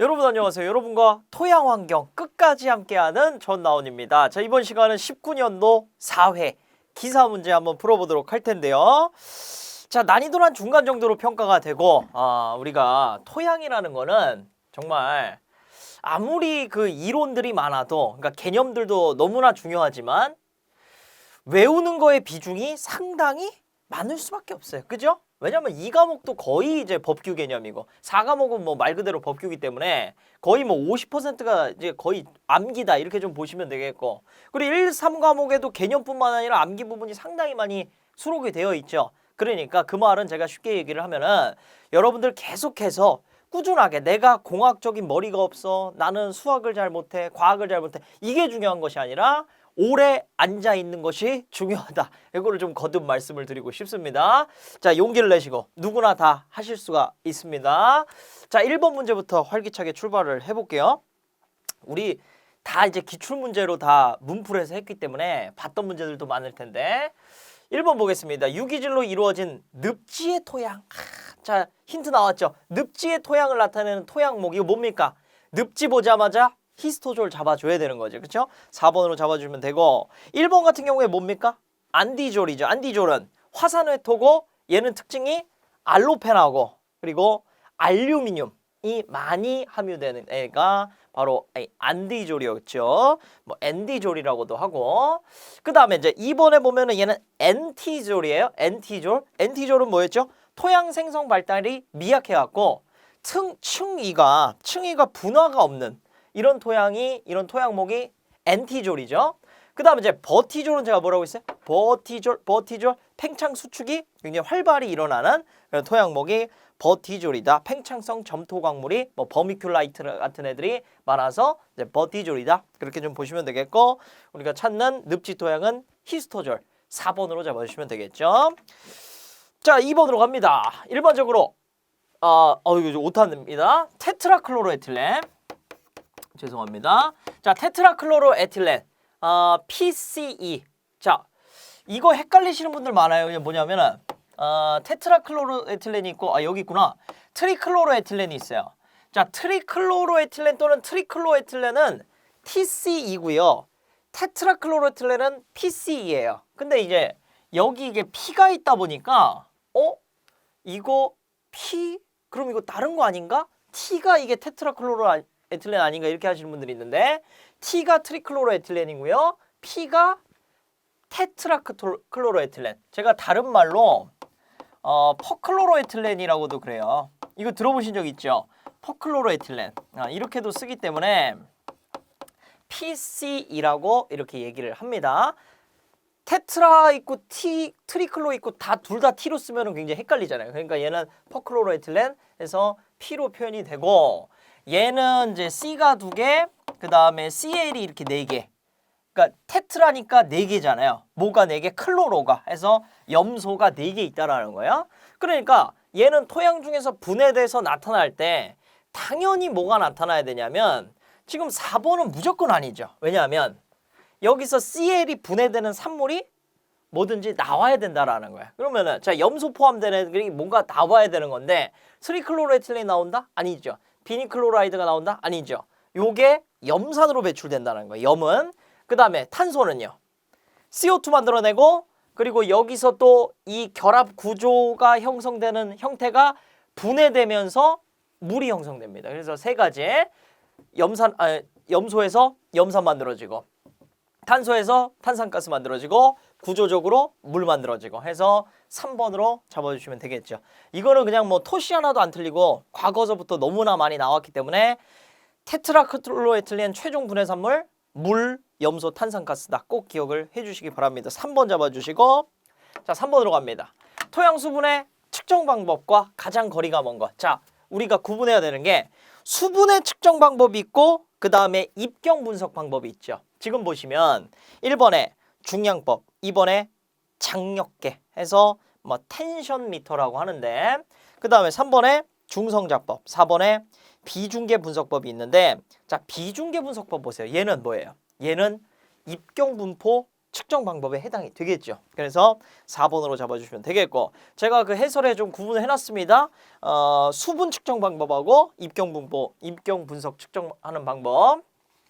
여러분 안녕하세요. 여러분과 토양 환경 끝까지 함께하는 전나온입니다. 자 이번 시간은 19년도 4회 기사 문제 한번 풀어보도록 할 텐데요. 자 난이도는 한 중간 정도로 평가가 되고 아, 우리가 토양이라는 거는 정말 아무리 그 이론들이 많아도 그러니까 개념들도 너무나 중요하지만 외우는 거의 비중이 상당히 많을 수밖에 없어요. 그죠? 왜냐면 이 과목도 거의 이제 법규 개념이고 4과목은 뭐 말 그대로 법규이기 때문에 거의 뭐 50%가 이제 거의 암기다 이렇게 좀 보시면 되겠고 그리고 1, 3과목에도 개념뿐만 아니라 암기 부분이 상당히 많이 수록이 되어 있죠. 그러니까 그 말은 제가 쉽게 얘기를 하면은 여러분들 계속해서 꾸준하게 내가 공학적인 머리가 없어 나는 수학을 잘 못해 과학을 잘 못해 이게 중요한 것이 아니라 오래 앉아 있는 것이 중요하다. 이거를 좀 거듭 말씀을 드리고 싶습니다. 자, 용기를 내시고 누구나 다 하실 수가 있습니다. 자, 1번 문제부터 활기차게 출발을 해 볼게요. 우리 다 이제 기출 문제로 다 문풀에서 했기 때문에 봤던 문제들도 많을 텐데 1번 보겠습니다. 유기질로 이루어진 늪지의 토양. 아, 자, 힌트 나왔죠. 늪지의 토양을 나타내는 토양목 이거 뭡니까? 늪지 보자마자 히스토졸 잡아줘야 되는 거죠. 그렇죠? 4번으로 잡아주면 되고 1번 같은 경우에 뭡니까? 안디졸이죠. 안디졸은 화산회토고 얘는 특징이 알로펜하고 그리고 알루미늄이 많이 함유되는 애가 바로 이 안디졸이었죠. 뭐 엔디졸이라고도 하고 그 다음에 이제 2번에 보면은 얘는 엔티졸이에요. 엔티졸. 엔티졸은 뭐였죠? 토양 생성 발달이 미약해갖고 층, 층위가 층위가 분화가 없는 이런 토양이 이런 토양목이 엔티졸이죠. 그 다음에 이제 버티졸은 제가 뭐라고 했어요? 버티졸, 버티졸 팽창 수축이 굉장히 활발히 일어나는 그런 토양목이 버티졸이다. 팽창성 점토 광물이 뭐 버미큘라이트 같은 애들이 많아서 이제 버티졸이다. 그렇게 좀 보시면 되겠고 우리가 찾는 늪지 토양은 히스토졸 4번으로 잡아주시면 되겠죠. 자, 2번으로 갑니다. 일반적으로 어, 어 이거 좀 오타입니다. 테트라클로로에틸렌 죄송합니다. 자, 테트라클로로에틸렌 어, PCE. 자, 이거 헷갈리시는 분들 많아요. 이게 뭐냐면은 어, 테트라클로로에틸렌이 있고 아 여기 있구나. 트리클로로에틸렌이 있어요. 자, 트리클로로에틸렌 또는 트리클로에틸렌은 TC이고요. 테트라클로로에틸렌은 PCE예요. 근데 이제 여기 이게 P가 있다 보니까 어? 이거 P? 그럼 이거 다른 거 아닌가? T가 이게 테트라클로로 에틸렌 아닌가 이렇게 하시는 분들이 있는데 T가 트리클로로 에틸렌이고요. P가 테트라클로로 에틸렌. 제가 다른 말로 어, 퍼클로로 에틸렌이라고도 그래요. 이거 들어보신 적 있죠? 퍼클로로 에틸렌. 아, 이렇게도 쓰기 때문에 PC이라고 이렇게 얘기를 합니다. 테트라 있고 티 트리클로 있고 다 둘 다 T로 쓰면은 굉장히 헷갈리잖아요. 그러니까 얘는 퍼클로로에틸렌에서 P로 표현이 되고 얘는 이제 C가 두 개, 그 다음에 CL이 이렇게 네 개. 그러니까 테트라니까 네 개잖아요. 뭐가 네 개? 클로로가 해서 염소가 네 개 있다라는 거야. 그러니까 얘는 토양 중에서 분해돼서 나타날 때 당연히 뭐가 나타나야 되냐면 지금 4번은 무조건 아니죠. 왜냐하면 여기서 CL이 분해되는 산물이 뭐든지 나와야 된다라는 거야. 그러면은 자 염소 포함되는 애들이 뭔가 나와야 되는 건데 트리클로레틸렌이 나온다? 아니죠. 비니클로라이드가 나온다? 아니죠. 요게 염산으로 배출된다는 거예요. 염은 그 다음에 탄소는요. CO2 만들어내고 그리고 여기서 또 이 결합 구조가 형성되는 형태가 분해되면서 물이 형성됩니다. 그래서 세 가지 염산 아, 염소에서 염산 만들어지고 탄소에서 탄산가스 만들어지고 구조적으로 물 만들어지고 해서 3번으로 잡아주시면 되겠죠. 이거는 그냥 뭐 토시 하나도 안 틀리고 과거서부터 너무나 많이 나왔기 때문에 테트라클로에틸렌 최종 분해산물 물, 염소, 탄산가스다. 꼭 기억을 해주시기 바랍니다. 3번 잡아주시고 자 3번으로 갑니다. 토양 수분의 측정 방법과 가장 거리가 먼 것. 자 우리가 구분해야 되는 게 수분의 측정 방법이 있고 그 다음에 입경 분석 방법이 있죠. 지금 보시면 1번에 중량법, 2번에 장력계 해서 뭐 텐션 미터라고 하는데 그 다음에 3번에 중성자법, 4번에 비중계 분석법이 있는데 자 비중계 분석법 보세요. 얘는 뭐예요? 얘는 입경 분포 측정 방법에 해당이 되겠죠. 그래서 4번으로 잡아주시면 되겠고 제가 그 해설에 좀 구분을 해놨습니다. 어, 수분 측정 방법하고 입경 분포, 입경 분석 측정하는 방법.